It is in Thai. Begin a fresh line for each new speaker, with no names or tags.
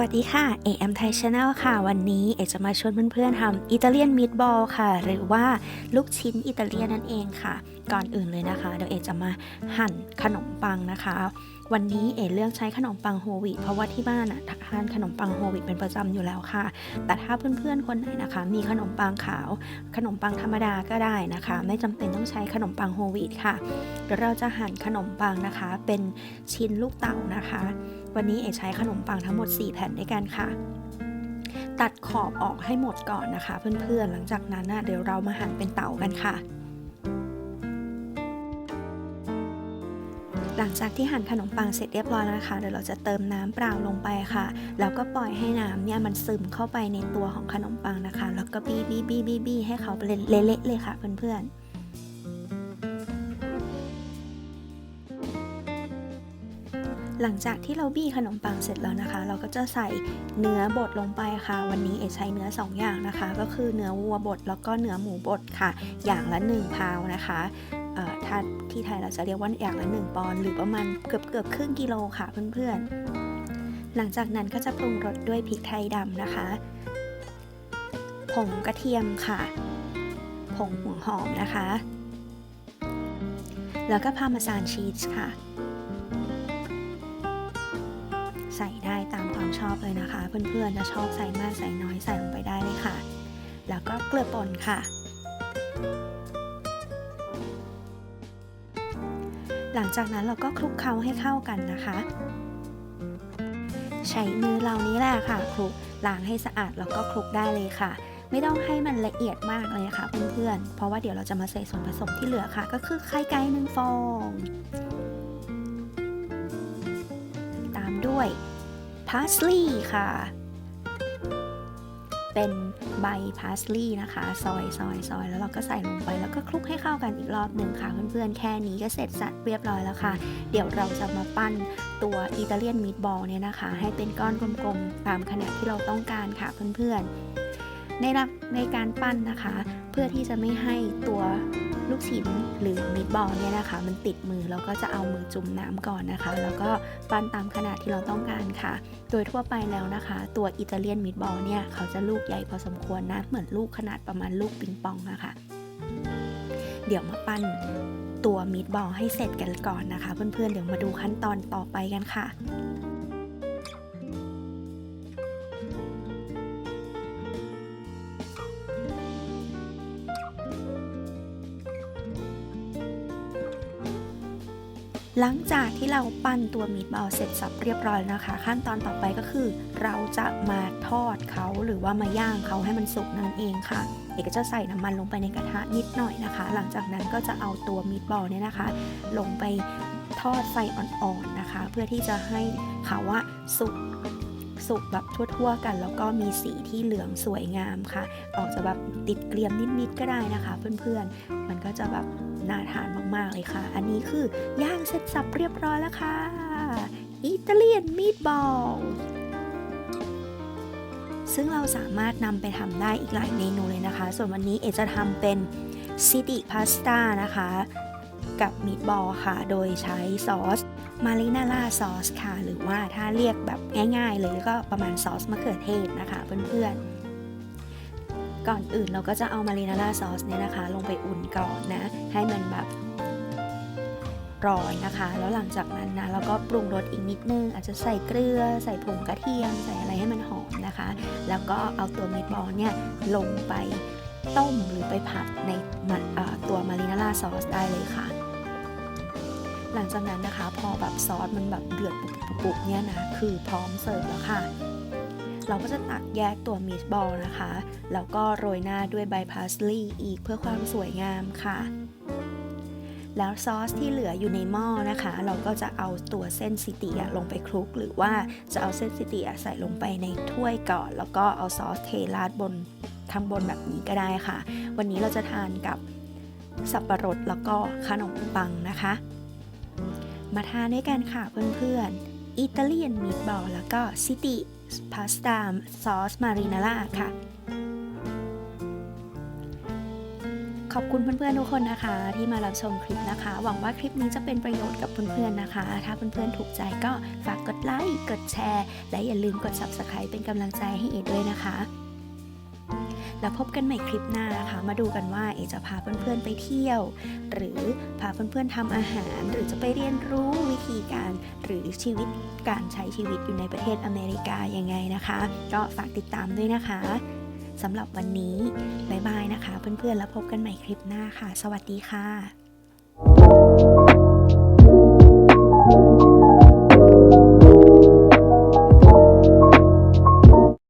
วัสดีค่ะ AM Thai Channel ค่ะ วันนี้เอจะมาชวนเพื่อนๆทำอิตาเลียนมิตบอลค่ะ หรือว่าลูกชิ้นอิตาเลียนนั่นเองค่ะ ก่อนอื่นเลยนะคะเดี๋ยวเอจะมาหั่นขนมปังนะคะ วันนี้เอเลือกใช้ขนมปังโฮลวีตเพราะว่าที่บ้านอะทานขนมปังโฮลวีตเป็นประจำอยู่แล้วค่ะ แต่ถ้าเพื่อนๆคนไหนนะคะ มีขนมปังขาว ขนมปังธรรมดาก็ได้นะคะ ไม่จำเป็นต้องใช้ขนมปังโฮลวีตค่ะเดี๋ยวเราจะหั่นขนมปังนะคะ เป็นชิ้นลูกเต๋านะคะ วันนี้เอใช้ขนมปังทั้งหมด 4 แผ่นด้วยกันค่ะ ตัดขอบออกให้หมดก่อนนะคะ เพื่อนๆ หลังจากนั้นนะเดี๋ยวเรามาหั่นเป็นเต๋ากันค่ะ หลังจากที่หั่นขนมปังเสร็จเรียบร้อยแล้วนะคะเดี๋ยวเราจะเติมน้ำเปล่าลงไปค่ะ แล้วก็ปล่อยให้น้ำเนี่ยมันซึมเข้าไปในตัวของขนมปังนะคะ แล้วก็บี้บี้บี้บี้บี้ให้เขาเป็นเละๆเลยค่ะเพื่อนๆ หลังจากที่เราบี้ขนมปังเสร็จแล้วนะคะ เราก็จะใส่เนื้อบดลงไปค่ะ วันนี้เอใช้เนื้อ 2 อย่างนะคะ ก็คือเนื้อวัวบดแล้วก็เนื้อหมูบดค่ะ อย่างละ1พาวนะคะถ้าที่ไทยเราจะเรียกว่าอย่างละ 1 ปอนด์หรือประมาณเกือบเกือบครึ่งกิโลค่ะเพื่อนๆ หลังจากนั้นก็จะปรุงรสด้วยพริกไทยดำนะคะผงกระเทียมค่ะผงหัวหอมนะคะ แล้วก็พาร์เมซานชีสค่ะ ใส่ได้ตามความชอบเลยนะคะ เพื่อนๆจะชอบใส่มากใส่น้อยใส่ลงไปได้เลยค่ะ แล้วก็เกลือป่นค่ะ หลังจากนั้นเราก็คลุกเคล้าให้เข้ากันนะคะ ใช้มือเรานี้แหละค่ะคลุกล้างให้สะอาดแล้วก็คลุกได้เลยค่ะไม่ต้องให้มันละเอียดมากเลยค่ะเพื่อนๆ เพราะว่าเดี๋ยวเราจะมาใส่ส่วนผสมที่เหลือค่ะ ก็คือไข่ไก่หนึ่งฟอง ด้วยพาสลีย์ค่ะ เป็นใบพาสลีย์นะคะ ซอยซอยซอยแล้วเราก็ใส่ลงไปแล้วก็คลุกให้เข้ากันอีกรอบหนึ่งค่ะ เพื่อนๆ แค่นี้ก็เสร็จสัดเรียบร้อยแล้วค่ะ เดี๋ยวเราจะมาปั้นตัวอิตาเลียนมีดบอลเนี่ยนะคะ ให้เป็นก้อนกลมๆ ตามขนาดที่เราต้องการค่ะเพื่อนๆ ในรับในการปั้นนะคะ เพื่อที่จะไม่ให้ตัวลูกชิ้นหรือมีดบอลเนี่ยนะคะ มันติดมือเราก็จะเอามือจุ่มน้ำก่อนนะคะ แล้วก็ปั้นตามขนาดที่เราต้องการค่ะ โดยทั่วไปแล้วนะคะ ตัวอิตาเลียนมีดบอลเนี่ยเขาจะลูกใหญ่พอสมควรนะ เหมือนลูกขนาดประมาณลูกปิงปองนะคะ เดี๋ยวมาปั้นตัวมีดบอลให้เสร็จกันก่อนนะคะ เพื่อนๆเดี๋ยวมาดูขั้นตอนต่อไปกันค่ะ หลังจากที่เราปั้นตัวมีดบอลเสร็จสับเรียบร้อยนะคะ ขั้นตอนต่อไปก็คือ เราจะมาทอดเขาหรือว่ามาย่างเขาให้มันสุกนั่นเองค่ะ เอกก็จะใส่น้ำมันลงไปในกระทะนิดหน่อยนะคะ หลังจากนั้นก็จะเอาตัวมีดบอลเนี่ยนะคะ ลงไปทอดไฟอ่อนๆนะคะ เพื่อที่จะให้เขาว่าสุก สุกแบบทั่วๆ กัน แล้วก็มีสีที่เหลืองสวยงามค่ะ ออกจะแบบติดเกลียมนิดๆก็ได้นะคะ เพื่อนๆ มันก็จะแบบน่าทานมากๆเลยค่ะ อันนี้คือย่างเสร็จสับเรียบร้อยแล้วค่ะ อิตาเลียนมีดบอลซึ่งเราสามารถนำไปทำได้อีกหลายเมนูเลยนะคะ ส่วนวันนี้เอจะทำเป็นซิติพาสต้านะคะ กับมีดบอลค่ะ โดยใช้ซอส มารินาล่าซอสค่ะ หรือว่าถ้าเรียกแบบง่าย ๆ เลยก็ประมาณซอสมะเขือเทศนะคะเพื่อนๆ ก่อนอื่นเราก็จะเอามารินาล่าซอสเนี่ยนะคะ ลงไปอุ่นก่อนนะ ให้มันแบบร้อนนะคะ แล้วหลังจากนั้นนะเราก็ปรุงรสอีกนิดนึง อาจจะใส่เกลือ ใส่ผงกระเทียม ใส่อะไรให้มันหอมนะคะ แล้วก็เอาตัวมีดบอลเนี่ยลงไปต้มหรือไปผัดในตัวมารินาล่าซอสได้เลยค่ะ หลังจากนั้นนะคะ พอแบบซอสมันแบบเดือดปุบๆเนี่ยนะคือพร้อมเสิร์ฟแล้วค่ะ เราก็จะตักแยกตัวมีดบอลนะคะ แล้วก็โรยหน้าด้วยใบพาสลีย์อีกเพื่อความสวยงามค่ะแล้วซอสที่เหลืออยู่ในหม้อนะคะ เราก็จะเอาตัวเส้นซิติอะลงไปคลุก หรือว่าจะเอาเส้นซิติอะใส่ลงไปในถ้วยก่อน แล้วก็เอาซอสเทราดบนข้างบนแบบนี้ก็ได้ค่ะ วันนี้เราจะทานกับสับปะรดแล้วก็ขนมปังนะคะ มาทานด้วยกันค่ะเพื่อนๆอิตาเลียนมีดบอลแล้วก็ซิติพาสต้าซอสมารินาล่าค่ะขขอบคุณเพื่อนๆทุกคนนะคะ ที่มารับชมคลิปนะคะ หวังว่าคลิปนี้จะเป็นประโยชน์กับเพื่อนๆนะคะ ถ้าเพื่อนๆถูกใจก็ฝากกดไลค์กดแชร์ และอย่าลืมกด subscribe เป็นกำลังใจให้เอด้วยนะคะ แล้วพบกันใหม่คลิปหน้านะคะ มาดูกันว่าเอจะพาเพื่อนๆไปเที่ยว หรือพาเพื่อนๆทำอาหาร หรือจะไปเรียนรู้วิธีการหรือชีวิตการใช้ชีวิตอยู่ในประเทศอเมริกายังไงนะคะ ก็ฝากติดตามด้วยนะคะสำหรับวันนี้ บ๊ายบายนะคะ เพื่อนๆ แล้วพบกันใหม่คลิปหน้าค่ะ สวัสดีค่ะ